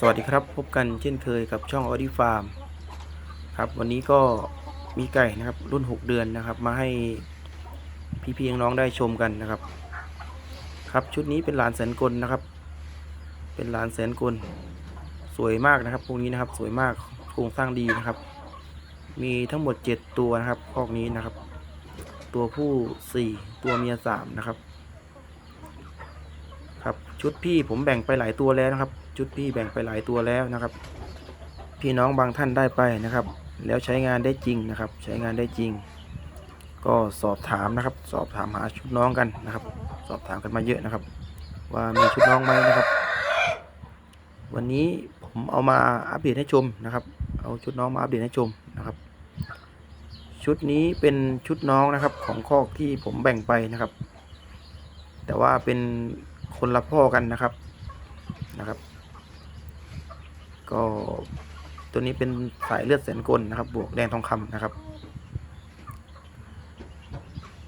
สวัสดีครับพบกันเช่นเคยกับช่องออดี้ฟาร์มครับวันนี้ก็มีไก่นะครับรุ่น 6 เดือนนะครับ มาให้พี่ๆน้องได้ชมกันนะครับ ครับชุดนี้เป็นหลานแสนกลนะครับ เป็นหลานแสนกลสวยมากนะครับพวกนี้นะครับสวยมากโครงสร้างดีนะครับ มีทั้งหมด 7 ตัวนะครับคอกนี้นะครับ ตัวผู้ 4 ตัวเมีย3นะครับ ครับชุดพี่ผมแบ่งไปหลายตัวแล้วนะครับ ชุดพี่แบ่งไปหลายตัวแล้วนะครับ พี่น้องบางท่านได้ไปนะครับ แล้วใช้งานได้จริงนะครับ ใช้งานได้จริง ก็สอบถามนะครับ สอบถามหาชุดน้องกันนะครับ สอบถามกันมาเยอะนะครับ ว่ามีชุดน้องไหมนะครับ วันนี้ผมเอามาอัปเดตให้ชมนะครับ เอาชุดน้องมาอัปเดตให้ชมนะครับ ชุดนี้เป็นชุดน้องนะครับของคอกที่ผมแบ่งไปนะครับ แต่ว่าเป็นคนละพ่อกันนะครับนะครับ ก็ตัวนี้เป็นสายเลือดแสนกลนะครับ บวกแดงทองคำนะครับ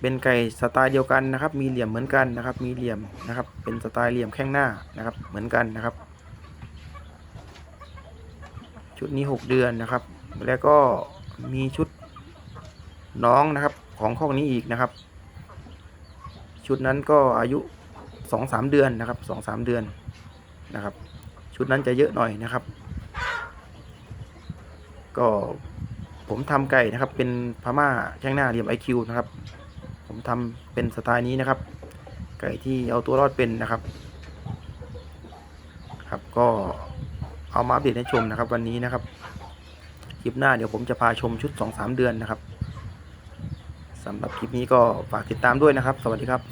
เป็นไก่สไตล์เดียวกันนะครับ มีเหลี่ยมเหมือนกันนะครับ มีเหลี่ยมนะครับ เป็นสไตล์เหลี่ยมแข้งหน้านะครับ เหมือนกันนะครับ ชุดนี้หกเดือนนะครับ แล้วก็มีชุดน้องนะครับของข้อกนี้อีกนะครับ ชุดนั้นก็อายุสองสามเดือนนะครับสองสามเดือนนะครับ ชุดนั้นจะเยอะหน่อยนะครับ ก็ผมทำไก่นะครับ เป็นพม่าแข้งหน้าเหลี่ยมไอคิวนะครับ ผมทำเป็นสไตล์นี้นะครับ ไก่ที่เอาตัวรอดเป็นนะครับ ครับก็เอามาอัปเดตให้ชมนะครับ วันนี้นะครับคลิปหน้าเดี๋ยวผมจะพาชมชุด 2-3 เดือนนะครับสำหรับคลิปนี้ก็ฝากติดตามด้วยนะครับ สวัสดีครับ